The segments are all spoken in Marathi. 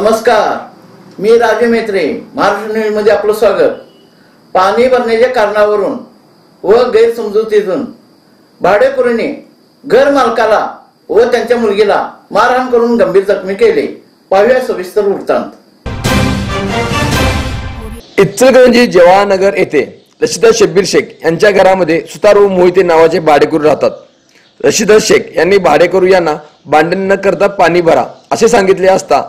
नमस्कार मी राजू मेत्रे महाराष्ट्र न्यूजमध्ये आपलं स्वागत. पाणी भरण्याच्या कारणावरून व गैरसमजुतीतून भाडेकरूने घर मालकाला व त्यांच्या मुलगीला मारहाण करून गंभीर जखमी केले पाहूया सविस्तर वृत्तांत. इचलकरंजी जवाहरनगर येथे रशिदा शब्बीर शेख यांच्या घरामध्ये सुतार व मोहिते नावाचे भाडेकरू राहतात. रशिदा शेख यांनी भाडेकरू यांना भांडण न करता पाणी भरा असे सांगितले असता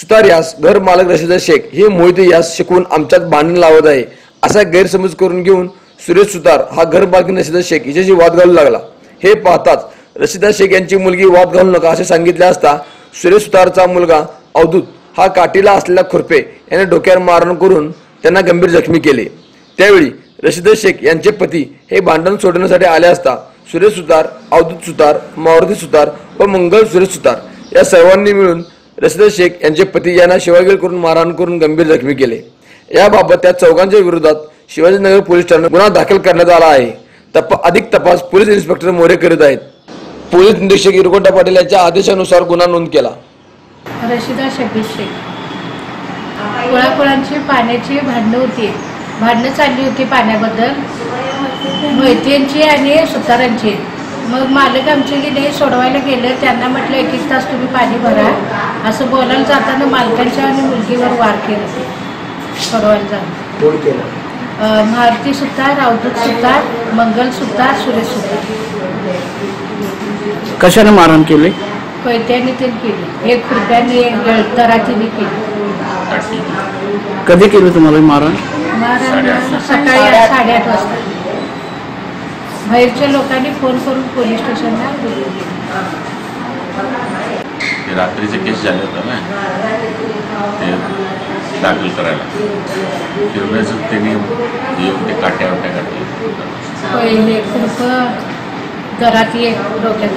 सुतार यास घर मालक रशिदा शेख हे मोहिते यास शिकवून आमच्यात भांडण लावत आहे. असा गैरसमज करून घेऊन सुरेश सुतार हा घर मालक रशिदा शेख हिच्याशी वाद घालू लागला. हे पाहताच रशिदा शेख यांची मुलगी वाद घालू नका असे सांगितले असता सुरेश सुतारचा मुलगा अवधूत हा काठीला असलेला खुरपे याने डोक्यावर मारण करून त्यांना गंभीर जखमी केले. त्यावेळी रशिदा शेख यांचे पती हे भांडण सोडवण्यासाठी आले असता सुरेश सुतार अवधूत सुतार मारुती सुतार व मंगल सुरेश सुतार या सर्वांनी मिळून रशिद शेख यांचे पती यांना शिवागिर करून मारहाण करून गंभीर जखमी केले. याबाबत त्या चौघांच्या विरोधात शिवाजीनगर पोलीस ठाण्यात गुन्हा दाखल करण्यात आला आहे. तप अधिक तपास पोलीस इन्स्पेक्टर मोरे करीत आहेत. पोलीस निरीक्षक इरकोटा पाटील यांच्या आदेशानुसार गुन्हा नोंद केला. रशिदा शबीर शेख. कुळाकुळांची पाण्याची भांडणं होती. भांडणं चालली होती पाण्याबद्दल. मैत्रींची आणि सुतारांची. मग मालक आमचे की नाही सोडवायला गेले त्यांना म्हटलं एक एक तास तुम्ही पाणी भरा. असं बोलायला जाताना मालकांच्या आणि मुलगीवर वार केलं. सोडवायला जाणं मारुती सुतार अवधूत सुतार मंगल सुतार सुरेश सुतार कशाने मारहाण केले? कोयत्याने ते केली. एक खुर्प्याने एक गळतरातीने केली. कधी केलं तुम्हाला मारहाण? महाराज सकाळी आठ- साडेआठ वाजता. बाहेरच्या लोकांनी फोन करून पोलीस स्टेशनला. ते रात्रीचे केस झाले होते ना. ते दाखल करायला. फिरण्याचं त्यांनी येऊन ते काट्या वाट्या काढले पहिले खूप घरात एक डोक्यात